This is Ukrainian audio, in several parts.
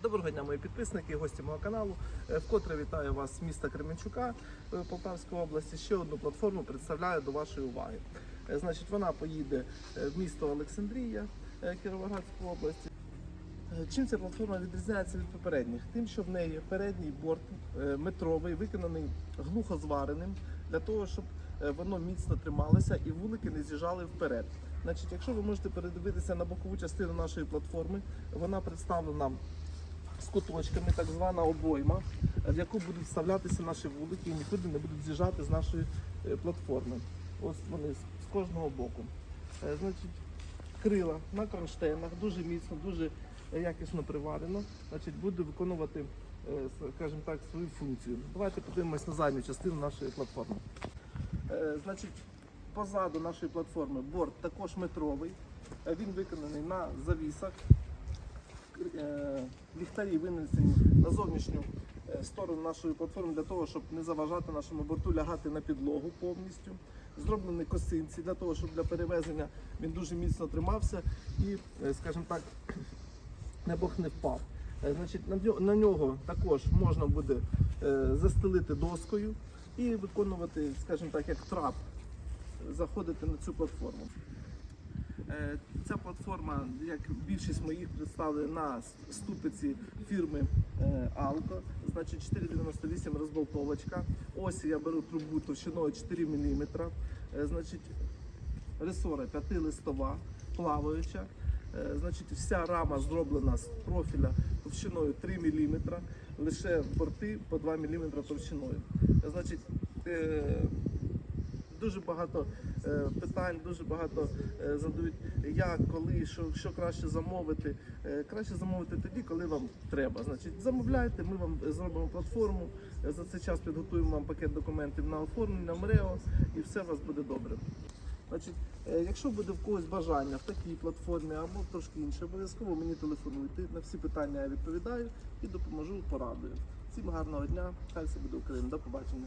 Доброго дня, мої підписники, гості мого каналу. Е, Вкотре вітаю вас з міста Кременчука е, Полтавської області. Ще одну платформу представляю до вашої уваги. Е, Значить, вона поїде в місто Олександрія Кіровоградської області. Чим ця платформа відрізняється від попередніх? Тим, що в неї передній борт метровий, виконаний глухо звареним, для того, щоб воно міцно трималося і вулики не з'їжджали вперед. Значить, якщо ви можете передивитися на бокову частину нашої платформи, вона представлена з куточками, так звана обойма, в яку будуть вставлятися наші вулики і нікуди не будуть з'їжджати з нашої е, платформи. Ось вони з- кожного боку. Е, Значить, крила на кронштейнах, дуже міцно, дуже якісно приварено. Значить, буде виконувати, е, скажімо так, свою функцію. Давайте подивимось на задню частину нашої платформи. Значить, позаду нашої платформи борт також метровий. Він виконаний на завісах. Ліхтарі винесені на зовнішню е, сторону нашої платформи для того, щоб не заважати нашому борту лягати на підлогу повністю. Зроблені косинці для того, щоб для перевезення він дуже міцно тримався і, е, скажімо так, не Бог не впав. Е, Значить, на нього також можна буде застелити доскою і виконувати, скажімо так, як трап, заходити на цю платформу. Е, Ця платформа, як більшість моїх, представлена на ступиці фірми е, Alco. Значить 498 розболтовочка. Ось я беру трубу товщиною 4 мм. Значить, ресора 5-листова, плаваюча. Е, Значить, вся рама зроблена з профіля товщиною 3 мм, лише борти по 2 мм товщиною. Значить, е, дуже багато е, питань, дуже багато е, задають, як, коли, що, що краще замовити. Е, краще замовити тоді, коли вам треба. Значить, замовляйте, ми вам зробимо платформу. Е, За цей час підготуємо вам пакет документів на оформлення, МРЕО, і все у вас буде добре. Значить, е, якщо буде в когось бажання в такій платформі або трошки інше, обов'язково мені телефонуйте. На всі питання я відповідаю і допоможу порадую. Всім гарного дня, хай все буде Україна. До побачення.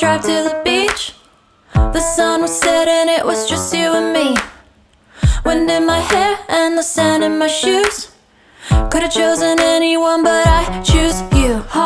Drive to the beach. The sun was setting, it was just you and me. Wind in my hair and the sand in my shoes. Could have chosen anyone, but I choose you.